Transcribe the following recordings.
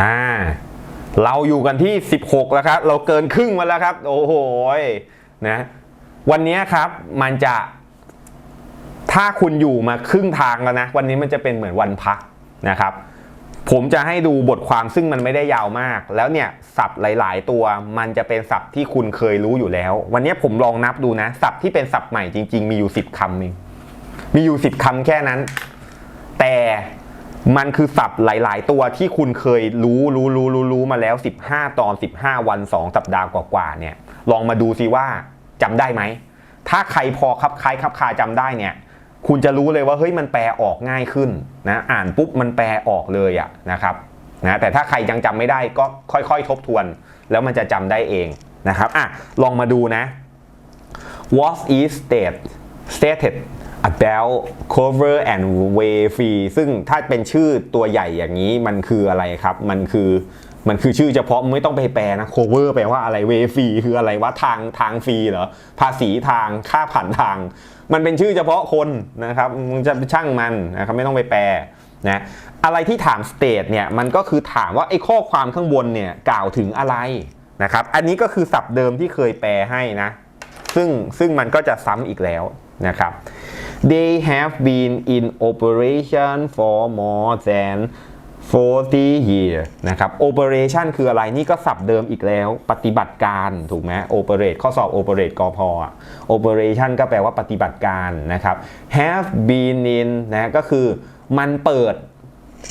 อ่าเราอยู่กันที่ 16 แล้วครับ เราเกินครึ่งมาแล้วครับ โอ้โหยนะวันนี้ครับมันจะถ้าคุณอยู่มาครึ่งทางแล้วนะ วันนี้มันจะเป็นเหมือนวันพักนะครับ ผมจะให้ดูบทความซึ่งมันไม่ได้ยาวมาก แล้วเนี่ยศัพท์หลาย ๆ ตัวมันจะเป็นศัพท์ที่คุณเคยรู้อยู่แล้ว วันนี้ผมลองนับดูนะศัพท์ที่เป็นศัพท์ใหม่จริง ๆ มีอยู่ 10คำเองมีอยู่ 10คำแค่นั้น แต่ มันคือศัพท์หลาย ๆ ตัวที่คุณเคยรู้รู้รู้รู้รู้มาแล้ว 15 ตอน 15 วัน 2 สัปดาห์กว่าๆเนี่ย ลองมาดูซิว่าจำได้ไหม ถ้าใครพอครับคล้ายคับคาจำได้เนี่ย คุณจะรู้เลยว่าเฮ้ยมันแปลออกง่ายขึ้นนะอ่านปุ๊บมันแปลออกเลยอะนะครับนะแต่ถ้าใครยังจำไม่ได้ก็ค่อยๆ ทบทวน แล้วมันจะจำได้เองนะครับอะลองมาดูนะ what is state stated about cover and way free ซึ่งถ้าเป็นชื่อตัวใหญ่อย่างนี้มันคืออะไรครับ มันคือมันคือชื่อเฉพาะไม่ต้องไปแปลนะ cover แปลว่าอะไร way free คืออะไรว่าทางทางฟรีเหรอ ภาษีทางค่าผ่านทาง มันเป็นชื่อเฉพาะคนนะครับมึงจะช่างมันนะครับไม่ต้องไปแปลนะอะไรที่ถาม state เนี่ยมันก็คือถามว่าไอ้ข้อความข้างบนเนี่ยกล่าวถึงอะไรนะครับอันนี้ก็คือศัพท์เดิมที่เคยแปลให้นะ ซึ่งซึ่งมันก็จะซ้ำอีกแล้วนะครับ They have been in operation for more than 40 years นะครับ operation คืออะไรนี่ก็ศัพท์เดิมอีกแล้ว ปฏิบัติการถูกไหม operate ข้อสอบ operate กพอ operation ก็แปลว่าปฏิบัติการนะครับ have been in นะก็คือมันเปิด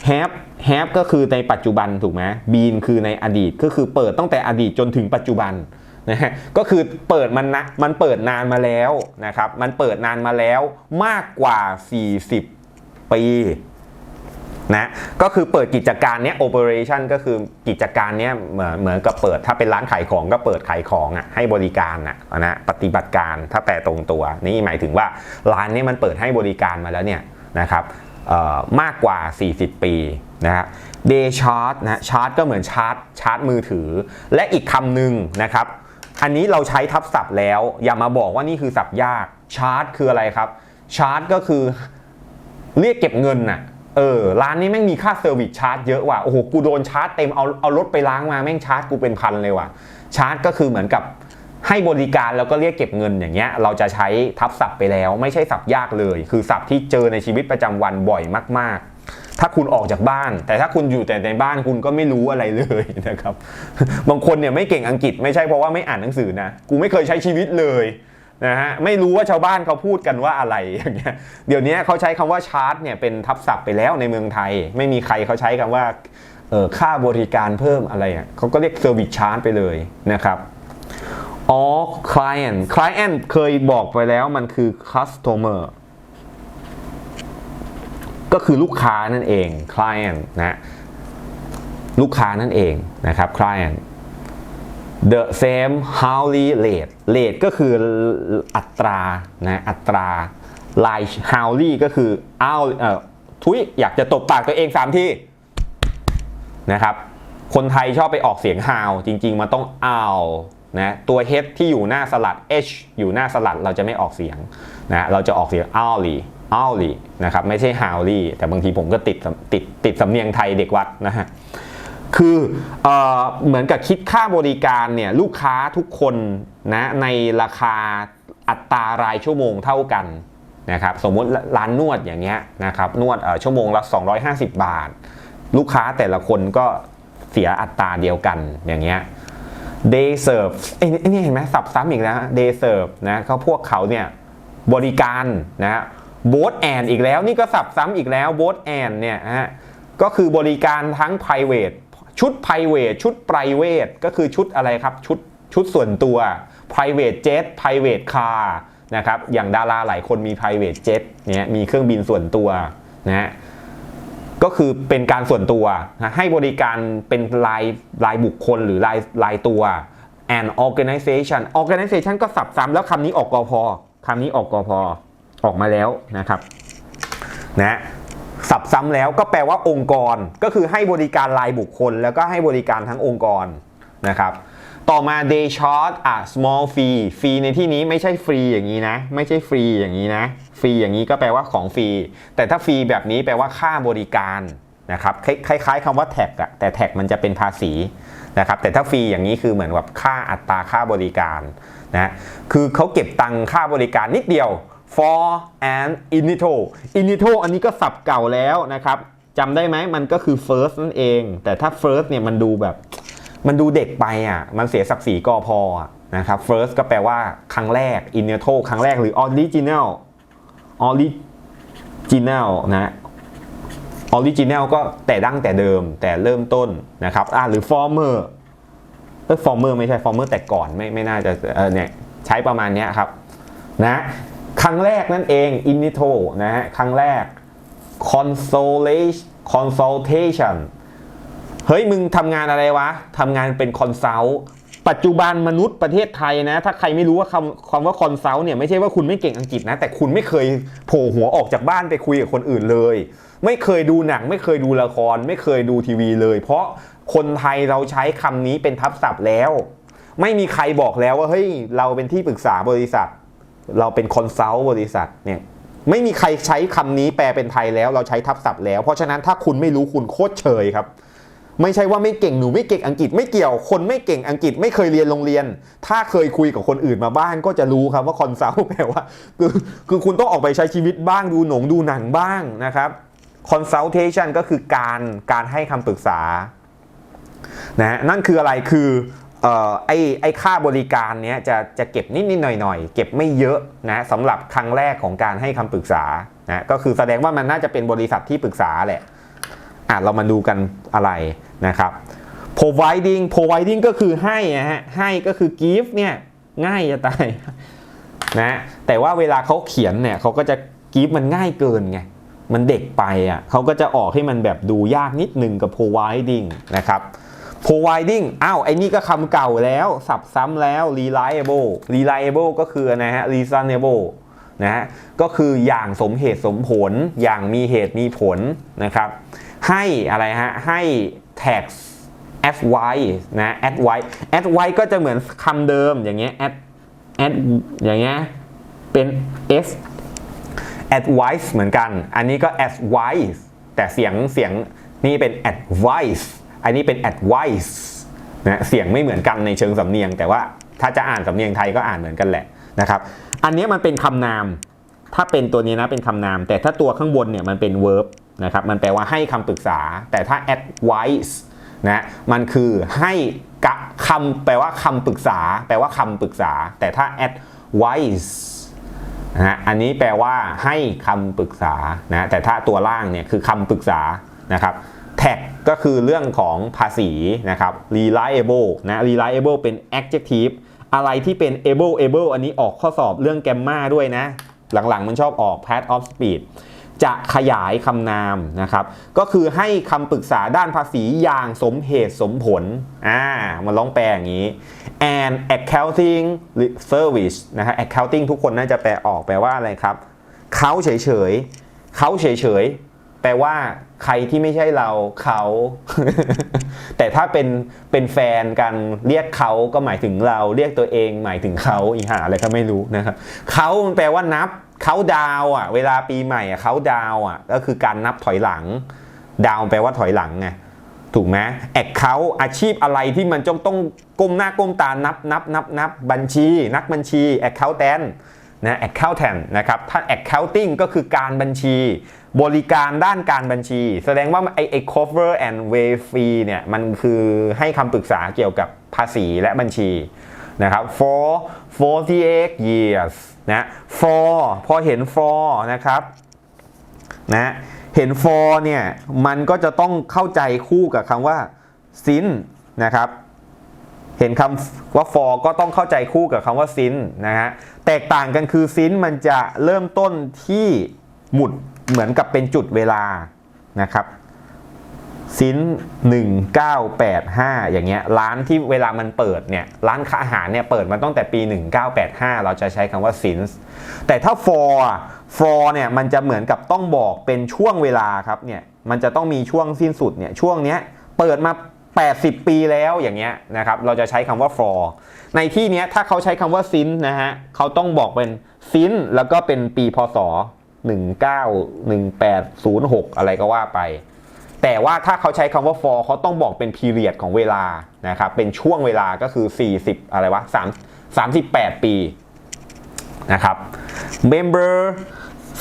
have have ก็คือในปัจจุบันถูกไหม been คือในอดีตก็คือเปิดตั้งแต่อดีตจนถึงปัจจุบัน นะฮะก็คือเปิดมันนะมันเปิดนานมาแล้วนะครับ มันเปิดนานมาแล้วมากกว่า 40 ปีนะก็คือเปิดกิจการเนี้ย operation ก็คือกิจการเนี้ยเหมือนเหมือนกับเปิดถ้าเป็นร้านขายของก็เปิดขายของอะให้บริการอะนะปฏิบัติการถ้าแปลตรงตัว นี่หมายถึงว่าร้านเนี้ยมันเปิดให้บริการมาแล้วเนี่ยนะครับมากกว่า 40 ปีนะฮะ day chart นะ chart ก็เหมือนชาร์ตชาร์ตมือถือ และอีกคำหนึ่งนะครับ อันนี้เราใช้ทับศัพท์แล้ว อย่ามาบอกว่านี่คือศัพท์ยากชาร์ตคืออะไรครับชาร์ตก็คือเรียกเก็บเงินน่ะเออร้านนี้แม่งมีค่าเซอร์วิสชาร์จเยอะว่ะโอ้โหกูโดนชาร์จเต็มเอาเอารถไปล้างมาแม่งชาร์จกูเป็นพันเลยว่ะ ชาร์จก็คือเหมือนกับให้บริการแล้วก็เรียกเก็บเงินอย่างเงี้ยเราจะใช้ทับศัพท์ไปแล้ว ไม่ใช่ศัพท์ยากเลย คือศัพท์ที่เจอในชีวิตประจำวันบ่อยมาก ๆ ถ้าคุณออกจากบ้าน แต่ถ้าคุณอยู่แต่ในบ้านคุณก็ไม่รู้อะไรเลยนะครับ บางคนเนี่ยไม่เก่งอังกฤษไม่ใช่เพราะว่าไม่อ่านหนังสือนะ กูไม่เคยใช้ชีวิตเลยนะฮะไม่รู้ว่าชาวบ้านเขาพูดกันว่าอะไรอย่างเงี้ยเดี๋ยวนี้เขาใช้คำว่าชาร์จเนี่ยเป็นทับศัพท์ไปแล้วในเมืองไทย ไม่มีใครเขาใช้คำว่าเออค่าบริการเพิ่มอะไรอะเขาก็เรียกเซอร์วิสชาร์จไปเลยนะครับอ๋อ client client เคยบอกไปแล้วมันคือ customer ก็คือลูกค้านั่นเอง client นะลูกค้านั่นเองนะครับ client the same hourly rate rate ก็คืออัตรานะอัตรา line hourly ก็คือ hour เอ่อทุยอยากจะตบปากตัวเองสามทีนะครับคนไทยชอบไปออกเสียง how จริง ๆ มันต้อง hour นะตัว h ที่อยู่หน้าสลัด h อยู่หน้าสลัดเราจะไม่ออกเสียงนะเราจะออกเสียง hourly hourly นะครับไม่ใช่ hourly แต่บางทีผมก็ติดติดติดสำเนียงไทยเด็กวัดนะฮะคือเอเหมือนกับคิดค่าบริการเนี่ยลูกค้าทุกคนนะในราคาอัตรารายชั่วโมงเท่ากันนะครับสมมติร้านนวดอย่างเงี้ยนะครับนวดชั่วโมงละ 250 บาท ลูกค้าแต่ละคนก็เสียอัตราเดียวกันอย่างเงี้ย day serve ไอ้นี่ไอ้นี่เห็นไหมสับซ้ำอีกแล้ว day serve นะเขาพวกเขาเนี่ยบริการนะ both and อีกแล้วนี่ก็สับซ้ำอีกแล้ว both and เนี่ยฮะก็คือบริการทั้ง private ชุด private ชุด private ก็คือชุดอะไรครับชุดชุดส่วนตัว private jet private car นะครับอย่างดาราหลายคนมี private jet เนี่ยมีเครื่องบินส่วนตัวนะฮะก็คือเป็นการส่วนตัวนะให้บริการเป็นรายรายบุคคลหรือรายรายตัว and organization organization ก็สับซ้ำแล้วคำนี้ออกกอพอคำนี้ออกกอพอ ออกมาแล้วนะครับนะสับซ้ำแล้วก็แปลว่าองค์กรก็คือให้บริการรายบุคคล แล้วก็ให้บริการทั้งองค์กรนะครับต่อมา they charge a small fee ฟรีในที่นี้ไม่ใช่ฟรีอย่างนี้นะ ไม่ใช่ฟรีอย่างนี้นะ ฟรีอย่างนี้ก็แปลว่าของฟรี แต่ถ้าฟรีแบบนี้แปลว่าค่าบริการนะครับคล้ายคล้ายๆคำว่าแท็กอะแต่แท็กมันจะเป็นภาษีนะครับแต่ถ้าฟรีอย่างนี้คือเหมือนแบบค่าอัตราค่าบริการนะคือเขาเก็บตังค่าบริการนิดเดียว for and initio initio อันนี้ก็สับเก่าแล้วนะครับจำได้ไหมมันก็คือ first นั่นเอง แต่ถ้า first เนี่ยมันดูแบบมันดูเด็กไปอะ มันเสียศักดิ์ศรีกอพอนะครับ first ก็แปลว่าครั้งแรก initio ครั้งแรกหรือ original original นะ original ก็แต่ดั้งแต่เดิมแต่เริ่มต้นนะครับอ่าหรือ former เออ former ไม่ใช่ former แต่ก่อนไม่ไม่น่าจะเออเนี่ยใช้ประมาณนี้ครับนะ ครั้งแรกนั่นเอง inito นะฮะ ครั้งแรก consolation consultation เฮ้ย มึงทำงานอะไรวะ ทำงานเป็นคอนซัลท์ปัจจุบันมนุษย์ประเทศไทยนะ ถ้าใครไม่รู้ว่าคำคำว่าคอนซัลท์เนี่ยไม่ใช่ว่าคุณไม่เก่งอังกฤษนะ แต่คุณไม่เคยโผล่หัวออกจากบ้านไปคุยกับคนอื่นเลย ไม่เคยดูหนัง ไม่เคยดูละคร ไม่เคยดูทีวีเลย เพราะคนไทยเราใช้คำนี้เป็นทับศัพท์แล้ว ไม่มีใครบอกแล้วว่าเฮ้ยเราเป็นที่ปรึกษาบริษัท เราเป็นคอนซัลท์บริษัทเนี่ยไม่มีใครใช้คำนี้แปลเป็นไทยแล้วเราใช้ทับศัพท์แล้ว เพราะฉะนั้นถ้าคุณไม่รู้คุณโคตรเฉยครับ ไม่ใช่ว่าไม่เก่งหนูไม่เก่งอังกฤษไม่เกี่ยว คนไม่เก่งอังกฤษไม่เคยเรียนโรงเรียน ถ้าเคยคุยกับคนอื่นมาบ้างก็จะรู้ครับว่าคอนซัลท์แปลว่าคือคือคุณต้องออกไปใช้ชีวิตบ้างดูหนงดูหนังบ้างนะครับ consultation ก็คือการการให้คำปรึกษานะฮะนั่นคืออะไรคือ ออไอ้ไอ้ค่าบริการเนี้ยจะจะเก็บนิดนิดหน่อยหน่อยเก็บไม่เยอะนะสำหรับครั้งแรกของการให้คำปรึกษานะก็คือแสดงว่ามันน่าจะเป็นบริษัทที่ปรึกษาแหละอะเรามาดูกันอะไรนะครับ providing providing ก็คือให้นะฮะให้ก็คือ give เนี่ยง่ายจะตายนะแต่ว่าเวลาเขาเขียนเนี่ยเขาก็จะ give มันง่ายเกินไงมันเด็กไปอะเขาก็จะออกให้มันแบบดูยากนิดนึงกับ providing นะครับ providing อ้าวไอ้นี่ก็คำเก่าแล้วสับซ้ำแล้ว reliable reliable ก็คือนะฮะ reasonable นะฮะก็คืออย่างสมเหตุสมผลอย่างมีเหตุมีผลนะครับ ให้อะไรฮะ ให้ tax advice นะ advice advice ก็จะเหมือนคำเดิมอย่างเงี้ย ad ad อย่างเงี้ยเป็น s advice เหมือนกัน อันนี้ก็ advice แต่เสียงเสียงนี่เป็น advice อันนี้เป็น advice นะเสียงไม่เหมือนกันในเชิงสำเนียง แต่ว่าถ้าจะอ่านสำเนียงไทยก็อ่านเหมือนกันแหละนะครับ อันนี้มันเป็นคำนาม ถ้าเป็นตัวนี้นะเป็นคำนาม แต่ถ้าตัวข้างบนเนี่ยมันเป็น verb นะครับมันแปลว่าให้คำปรึกษา แต่ถ้า advice นะมันคือให้กะคำแปลว่าคำปรึกษา แปลว่าคำปรึกษา แต่ถ้า advice นะอันนี้แปลว่าให้คำปรึกษานะแต่ถ้าตัวล่างเนี่ยคือคำปรึกษานะครับ tag ก็คือเรื่องของภาษีนะครับ reliable นะ reliable เป็น adjective อะไรที่เป็น able able อันนี้ออกข้อสอบเรื่องแกมมาด้วยนะ หลังๆมันชอบออก path of speed จะขยายคำนามนะครับ ก็คือให้คำปรึกษาด้านภาษีอย่างสมเหตุสมผล อ่า มันลองแปลอย่างนี้ and accounting service นะฮะ accounting ทุกคนน่าจะแปลออกแปลว่าอะไรครับ เขาเฉยๆ เขาเฉยๆ แปลว่าใครที่ไม่ใช่เราเขา แต่ถ้าเป็นเป็นแฟนกันเรียกเขาก็หมายถึงเราเรียกตัวเองหมายถึงเขาอีหาอะไรก็ไม่รู้นะครับเขามันแปลว่านับเขาดาวอะ เวลาปีใหม่อะเขาดาวอะ ก็คือการนับถอยหลัง ดาวแปลว่าถอยหลังไงถูกไหมแอคเคาอาชีพอะไรที่มันต้องต้องก้มหน้าก้มตานับนับนับนับบัญชี นักบัญชีแอคเคาแตน นะ accountant นะครับถ้า accounting ก็คือการบัญชี บริการด้านการบัญชี แสดงว่าไอ้ไอ cover and waive fee เนี่ยมันคือให้คำปรึกษาเกี่ยวกับภาษีและบัญชีนะครับ for 48 years นะ for พอเห็น for นะครับนะเห็น for เนี่ยมันก็จะต้องเข้าใจคู่กับคำว่า since นะครับเห็นคำว่า for ก็ต้องเข้าใจคู่กับคำว่า since นะฮะ แตกต่างกันคือ since มันจะเริ่มต้นที่หมุดเหมือนกับเป็นจุดเวลานะครับซิน1985 อย่างเงี้ยร้านที่เวลามันเปิดเนี่ยร้านค้าอาหารเนี่ยเปิดมาตั้งแต่ปี 1985 เราจะใช้คำว่า since แต่ถ้า for for เนี่ยมันจะเหมือนกับต้องบอกเป็นช่วงเวลาครับเนี่ยมันจะต้องมีช่วงสิ้นสุดเนี่ยช่วงเนี้ยเปิดมา 80 ปีแล้วอย่างเงี้ยนะครับเราจะใช้คำว่า for ในที่เนี้ยถ้าเขาใช้คำว่า since นะฮะเขาต้องบอกเป็น since แล้วก็เป็นปีพศ 191806 อะไรก็ว่าไป แต่ว่าถ้าเขาใช้คำว่า for เขาต้องบอกเป็น period ของเวลานะครับเป็นช่วงเวลาก็คือ 40 อะไรวะ3 38 ปีนะครับ member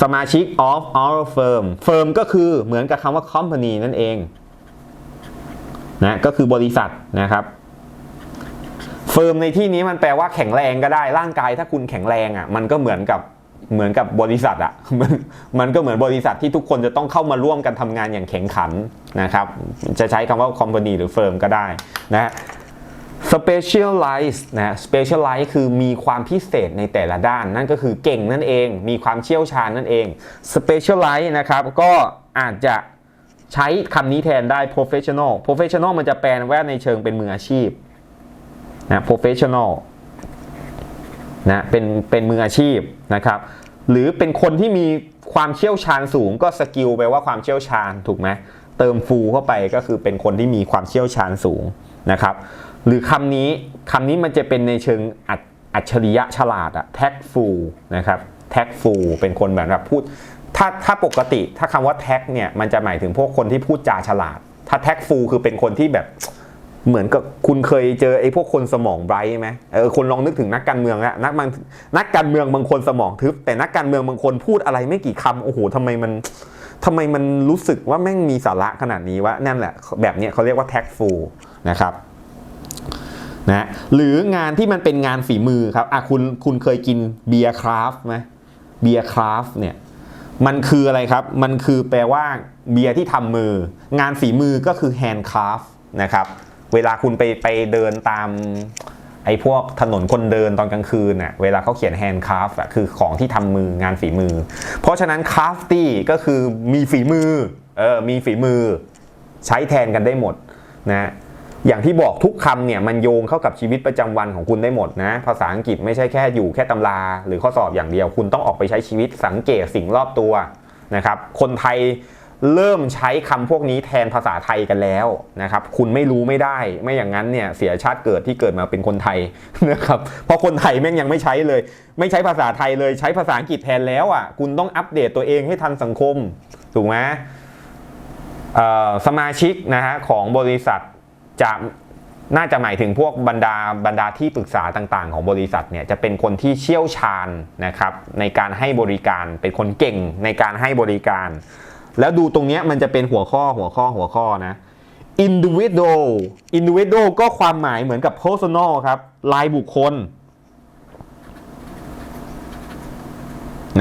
สมาชิก of our firm firm ก็คือเหมือนกับคำว่า company นั่นเอง นะก็คือบริษัทนะครับเฟิร์มในที่นี้มันแปลว่าแข็งแรงก็ได้ร่างกายถ้าคุณแข็งแรงอะมันก็เหมือนกับเหมือนกับบริษัทอะมันมันก็เหมือนบริษัทที่ทุกคนจะต้องเข้ามาร่วมกันทำงานอย่างแข็งขันนะครับ จะใช้คำว่า company หรือ firm ก็ได้นะ specialize นะ specialize คือมีความพิเศษในแต่ละด้าน นั่นก็คือเก่งนั่นเอง มีความเชี่ยวชาญนั่นเอง specialize นะครับ ก็อาจจะ ใช้คำนี้แทนได้ professional professional มันจะแปลว่าในเชิงเป็นมืออาชีพนะ professional นะเป็นเป็นมืออาชีพนะครับ หรือเป็นคนที่มีความเชี่ยวชาญสูงก็สกิลแปลว่าความเชี่ยวชาญถูกไหมเติมฟูเข้าไปก็คือเป็นคนที่มีความเชี่ยวชาญสูงนะครับ หรือคำนี้คำนี้มันจะเป็นในเชิงอัจฉริยะฉลาดอะ tactful นะครับ tactful เป็นคนแบบแบบพูด ถ้าถ้าปกติถ้าคำว่า tact เนี่ยมันจะหมายถึงพวกคนที่พูดจาฉลาด ถ้า tactful คือเป็นคนที่แบบเหมือนกับคุณเคยเจอไอ้พวกคนสมองไบรท์ไหมเออคนลองนึกถึงนักการเมืองอะนักนักการเมืองบางคนสมองทึบ แต่นักการเมืองบางคนพูดอะไรไม่กี่คำโอ้โหทำไมมันทำไมมันรู้สึกว่าแม่งมีสาระขนาดนี้วะนั่นแหละแบบเนี้ยเขาเรียกว่า tactful นะครับนะหรืองานที่มันเป็นงานฝีมือครับอะคุณคุณเคยกินเบียร์คราฟไหมเบียร์คราฟเนี่ย มันคืออะไรครับ มันคือแปลว่าเบียร์ที่ทำมือ งานฝีมือก็คือ handcraft นะครับ เวลาคุณไปไปเดินตามไอ้พวกถนนคนเดินตอนกลางคืนน่ะเวลาเขาเขียน handcraft อะคือของที่ทำมืองานฝีมือ เพราะฉะนั้น crafty ก็คือมีฝีมือเออมีฝีมือ ใช้แทนกันได้หมดนะ อย่างที่บอกทุกคำเนี่ยมันโยงเข้ากับชีวิตประจำวันของคุณได้หมดนะ ภาษาอังกฤษไม่ใช่แค่อยู่แค่ตำรา หรือข้อสอบอย่างเดียว คุณต้องออกไปใช้ชีวิตสังเกตสิ่งรอบตัวนะครับ คนไทยเริ่มใช้คำพวกนี้แทนภาษาไทยกันแล้วนะครับ คุณไม่รู้ไม่ได้ ไม่อย่างนั้นเนี่ยเสียชาติเกิดที่เกิดมาเป็นคนไทยนะครับ เพราะคนไทยแม่งยังไม่ใช้เลย ไม่ใช้ภาษาไทยเลยใช้ภาษาอังกฤษแทนแล้วอะ คุณต้องอัปเดตตัวเองให้ทันสังคม ถูกไหมสมาชิกนะฮะของบริษัท จะน่าจะหมายถึงพวกบรรดาบรรดาที่ปรึกษาต่างๆ ของบริษัทเนี่ยจะเป็นคนที่เชี่ยวชาญนะครับในการให้บริการเป็นคนเก่งในการให้บริการ แล้วดูตรงนี้มันจะเป็นหัวข้อหัวข้อหัวข้อนะ individual individual ก็ความหมายเหมือนกับ personal ครับรายบุคคล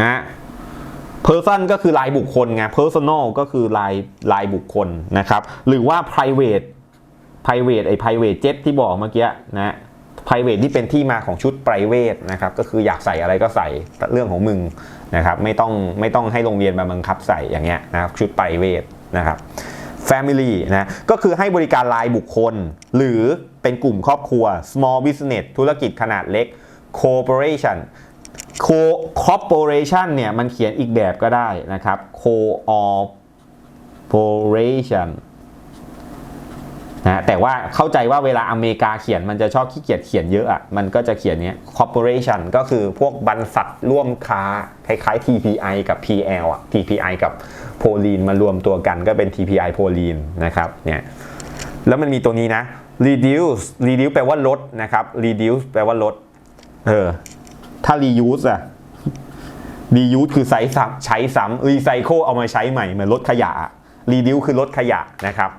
นะ person ก็คือรายบุคคลไง personal ก็คือรายรายบุคคลนะครับ หรือว่า private private ไอ้ private jet ที่บอกเมื่อกี้นะ private ที่เป็นที่มาของชุด private นะครับก็คืออยากใส่อะไรก็ใส่เรื่องของมึงนะครับไม่ต้องไม่ต้องให้โรงเรียนมาบังคับใส่อย่างเงี้ยนะครับชุด private นะครับ family นะก็คือให้บริการรายบุคคล หรือเป็นกลุ่มครอบครัว small business ธุรกิจขนาดเล็ก corporation co corporation เนี่ยมันเขียนอีกแบบก็ได้นะครับ corporation นะแต่ว่าเข้าใจว่าเวลาอเมริกาเขียนมันจะชอบขี้เกียจเขียนเยอะอะมันก็จะเขียนเนี้ย corporation ก็คือพวกบรรษัทร่วมค้า คล้ายๆ TPI กับ PL อะ TPI กับ p o l i n มารวมตัวกันก็เป็น TPI p o l i n นะครับเนี่ยแล้วมันมีตัวนี้นะ reduce reduce แปลว่าลดนะครับ reduce แปลว่าลดเออถ้า reuse อะ reuse คือใช้ซ้ำใช้ซ้ำ recycle เอามาใช้ใหม่เหมือนลดขยะ reduce คือลดขยะนะครับ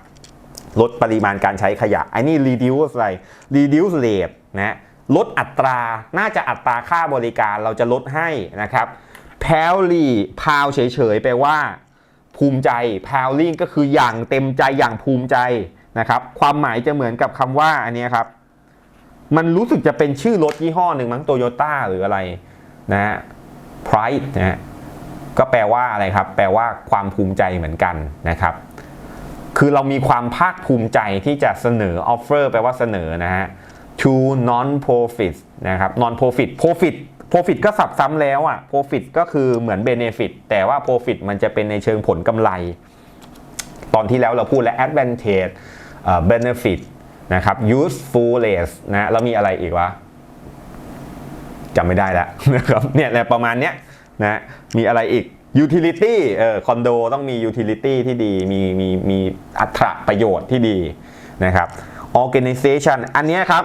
ลดปริมาณการใช้ขยะไอ้นี่ reduce อะไร reduce rate นะลดอัตราน่าจะอัตราค่าบริการเราจะลดให้นะครับ proudly proud เฉยๆแปลว่า ภูมิใจ proudly ก็คืออย่างเต็มใจอย่างภูมิใจนะครับ ความหมายจะเหมือนกับคำว่าอันนี้ครับ มันรู้สึกจะเป็นชื่อรถยี่ห้อหนึ่งมั้งโตโยต้าหรืออะไรนะฮะ pride นะฮะก็แปลว่าอะไรครับ แปลว่าความภูมิใจเหมือนกันนะครับ คือเรามีความภาคภูมิใจที่จะเสนอ offer แปลว่าเสนอนะฮะ to non profit นะครับ non profit profit profit ก็สับซ้ำแล้วอะ profit ก็คือเหมือน benefit แต่ว่า profit มันจะเป็นในเชิงผลกำไร ตอนที่แล้วเราพูดแล้ว advantage benefit นะครับ usefulness นะแล้วมีอะไรอีกวะจำไม่ได้แล้วนะครับเนี่ยประมาณเนี้ยนะมีอะไรอีก ยูทิลิตี้เออคอนโดต้องมียูทิลิตี้ที่ดีมีมีมีอัตราประโยชน์ที่ดีนะครับ organization อันนี้ครับ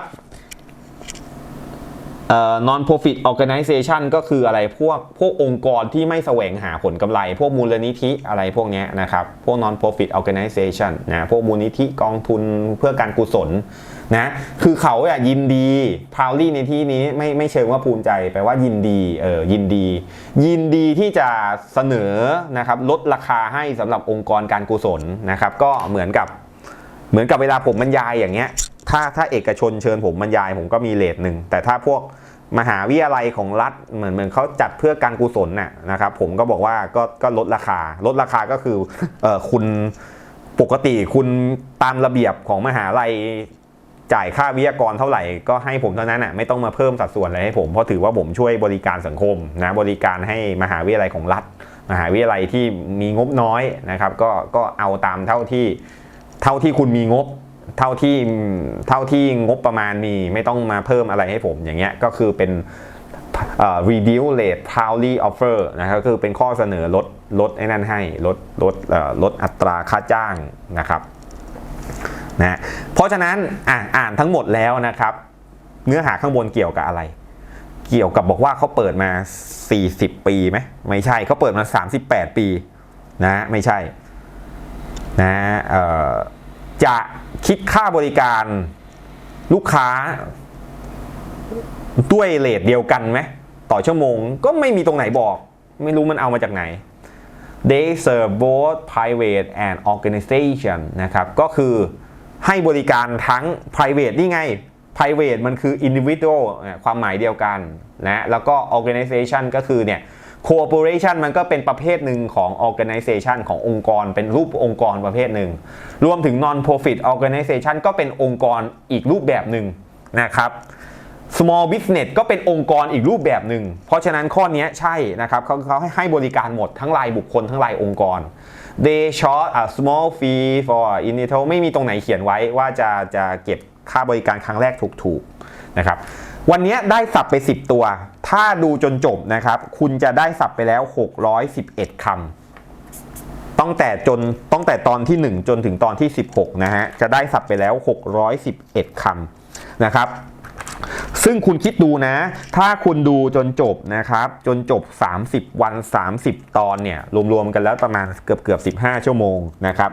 non profit organization ก็คืออะไรพวกพวกองค์กรที่ไม่แสวงหาผลกำไร พวกมูลนิธิอะไรพวกนี้นะครับ พวก non profit organization นะพวกมูลนิธิกองทุนเพื่อการกุศลนะคือเขาอะยินดี proudly ในที่นี้ไม่ไม่เชิงว่าภูมิใจแปลว่ายินดีเออยินดี ยินดีที่จะเสนอนะครับลดราคาให้สำหรับองค์กรการกุศลนะครับก็เหมือนกับเหมือนกับเวลาผมบรรยายอย่างเงี้ย ถ้าถ้าเอกชนเชิญผมบรรยายผมก็มีเลทหนึ่งแต่ถ้าพวกมหาวิทยาลัยของรัฐเหมือนเหมือนเขาจัดเพื่อการกุศลน่ะนะครับ ผมก็บอกว่าก็ก็ลดราคา ลดราคาก็คือเออคุณปกติคุณตามระเบียบของมหาลัยจ่ายค่าวิทยากรเท่าไหร่ก็ให้ผมเท่านั้นน่ะไม่ต้องมาเพิ่มสัดส่วนอะไรให้ผม เพราะถือว่าผมช่วยบริการสังคมนะบริการให้มหาวิทยาลัยของรัฐ มหาวิทยาลัยที่มีงบน้อยนะครับ ก็ก็เอาตามเท่าที่เท่าที่คุณมีงบ เท่าที่เท่าที่งบประมาณมีไม่ต้องมาเพิ่มอะไรให้ผมอย่างเงี้ยก็คือเป็น reduce rate proudly offer นะครับคือเป็นข้อเสนอลดลดไอ้นั่นให้ลดลดลดอัตราค่าจ้างนะครับนะเพราะฉะนั้นอะอ่านทั้งหมดแล้วนะครับ เนื้อหาข้างบนเกี่ยวกับอะไร เกี่ยวกับบอกว่าเขาเปิดมา 40 ปีไหมไม่ใช่เขาเปิดมา 38 ปีนะไม่ใช่นะเอ่อ จะคิดค่าบริการลูกค้า ด้วยเลทเดียวกันไหมต่อชั่วโมงก็ไม่มีตรงไหนบอก ไม่รู้มันเอามาจากไหน they serve both private and organization นะครับ ก็คือให้บริการทั้ง private นี่ไง private มันคือ individual อะความหมายเดียวกันนะแล้วก็ organization ก็คือเนี่ย cooperation มันก็เป็นประเภทหนึ่งของ organization ขององค์กร เป็นรูปองค์กรประเภทหนึ่ง รวมถึง non profit organization ก็เป็นองค์กรอีกรูปแบบหนึ่งนะครับ small business ก็เป็นองค์กรอีกรูปแบบหนึ่ง เพราะฉะนั้นข้อนี้ใช่นะครับเขาเขาให้ให้บริการหมดทั้งรายบุคคลทั้งรายองค์กร they charge a small fee for initial ไม่มีตรงไหนเขียนไว้ว่าจะจะเก็บค่าบริการครั้งแรกถูกๆนะครับ วันนี้ได้สับไป 10 ตัว ถ้าดูจนจบนะครับ คุณจะได้สับไปแล้ว 611คำตั้งแต่จนตั้งแต่ตอนที่ 1 จนถึงตอนที่ 16 นะฮะ จะได้สับไปแล้ว 611คำนะครับ ซึ่งคุณคิดดูนะ ถ้าคุณดูจนจบนะครับ จนจบ 30 วัน 30 ตอนเนี่ย รวมๆกันแล้วประมาณเกือบเกือบ15 ชั่วโมงนะครับ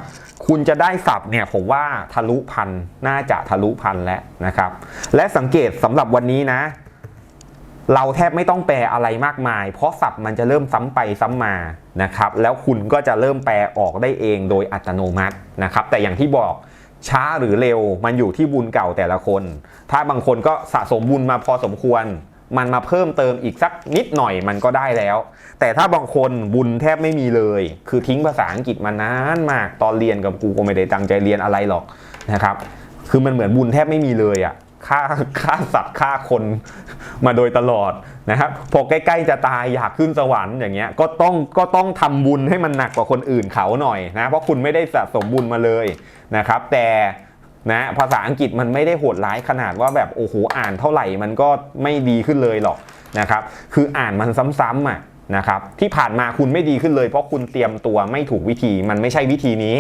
คุณจะได้สับเนี่ยผมว่าทะลุพันน่าจะทะลุพันแล้วนะครับ และสังเกตสำหรับวันนี้นะเราแทบไม่ต้องแปลอะไรมากมาย เพราะศัพท์มันจะเริ่มซ้ำไปซ้ำมานะครับ แล้วคุณก็จะเริ่มแปลออกได้เองโดยอัตโนมัตินะครับ แต่อย่างที่บอกช้าหรือเร็วมันอยู่ที่บุญเก่าแต่ละคน ถ้าบางคนก็สะสมบุญมาพอสมควร มันมาเพิ่มเติมอีกสักนิดหน่อยมันก็ได้แล้ว แต่ถ้าบางคนบุญแทบไม่มีเลย คือทิ้งภาษาอังกฤษมานานมากตอนเรียนกับกูก็ไม่ได้ตั้งใจเรียนอะไรหรอกนะครับ คือมันเหมือนบุญแทบไม่มีเลยอะ่ะฆ่าฆ่าสัตว์ฆ่าคนมาโดยตลอดนะครับพอใกล้ๆจะตายอยากขึ้นสวรรค์อย่างเงี้ยก็ต้องก็ต้องทำบุญให้มันหนักกว่าคนอื่นเขาหน่อยนะเพราะคุณไม่ได้สะสมบุญมาเลยนะครับ แต่ นะภาษาอังกฤษมันไม่ได้โหดร้ายขนาดว่าแบบโอ้โหอ่านเท่าไหร่มันก็ไม่ดีขึ้นเลยหรอกนะครับคืออ่านมันซ้ำๆอะนะครับที่ผ่านมาคุณไม่ดีขึ้นเลย เพราะคุณเตรียมตัวไม่ถูกวิธีมันไม่ใช่วิธีนี้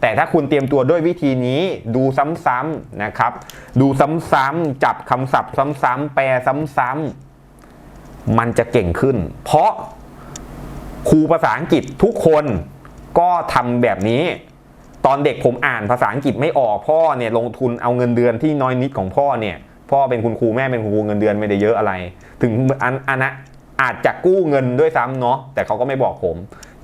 แต่ถ้าคุณเตรียมตัวด้วยวิธีนี้ดูซ้ำๆนะครับดูซ้ำๆจับคำศัพท์ซ้ำๆแปลซ้ำๆมันจะเก่งขึ้น เพราะครูภาษาอังกฤษทุกคนก็ทำแบบนี้ ตอนเด็กผมอ่านภาษาอังกฤษไม่ออกพ่อเนี่ยลงทุนเอาเงินเดือนที่น้อยนิดของพ่อเนี่ยพ่อเป็นคุณครูแม่เป็นคุณครูเงินเดือนไม่ได้เยอะอะไร ถึงอันอันนะอาจจะกู้เงินด้วยซ้ำเนาะแต่เขาก็ไม่บอกผม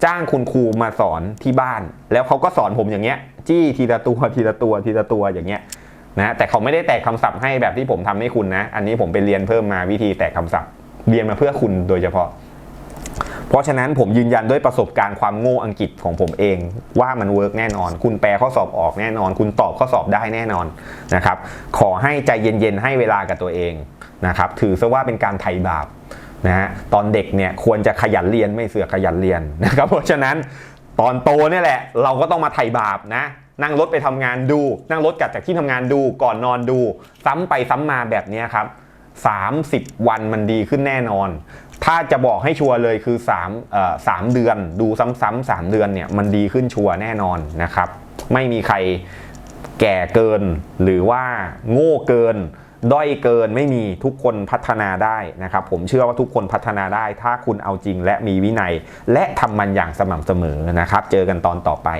จ้างคุณครูมาสอนที่บ้าน แล้วเขาก็สอนผมอย่างเงี้ย จี้ทีละตัวทีละตัวทีละตัวอย่างเงี้ยนะแต่เขาไม่ได้แตกคำศัพท์ให้แบบที่ผมทำให้คุณนะ อันนี้ผมไปเรียนเพิ่มมาวิธีแตกคำศัพท์ เรียนมาเพื่อคุณโดยเฉพาะ เพราะฉะนั้นผมยืนยันด้วยประสบการณ์ความโง่อังกฤษของผมเอง ว่ามันเวิร์กแน่นอน คุณแปลข้อสอบออกแน่นอน คุณตอบข้อสอบได้แน่นอนนะครับ ขอให้ใจเย็นๆให้เวลากับตัวเองนะครับถือซะว่าเป็นการไถ่บาปนะฮะตอนเด็กเนี่ยควรจะขยันเรียนไม่เสือกขยันเรียนนะครับเพราะฉะนั้นตอนโตเนี่ยแหละ เราก็ต้องมาไถ่บาปนะนั่งรถไปทำงานดู นั่งรถกลับจากที่ทำงานดูก่อนนอนดู ซ้ำไปซ้ำมาแบบนี้ครับ 30 วันมันดีขึ้นแน่นอน ถ้าจะบอกให้ชัวร์เลยคือ3เอ่อสามเดือนดูซ้ำๆสามเดือนเนี่ยมันดีขึ้นชัวร์แน่นอนนะครับ ไม่มีใครแก่เกิน หรือว่าโง่เกิน ด้อยเกินไม่มีทุกคนพัฒนาได้นะครับ ผมเชื่อว่าทุกคนพัฒนาได้ ถ้าคุณเอาจริงและมีวินัย และทำมันอย่างสม่ำเสมอนะครับ เจอกันตอนต่อไป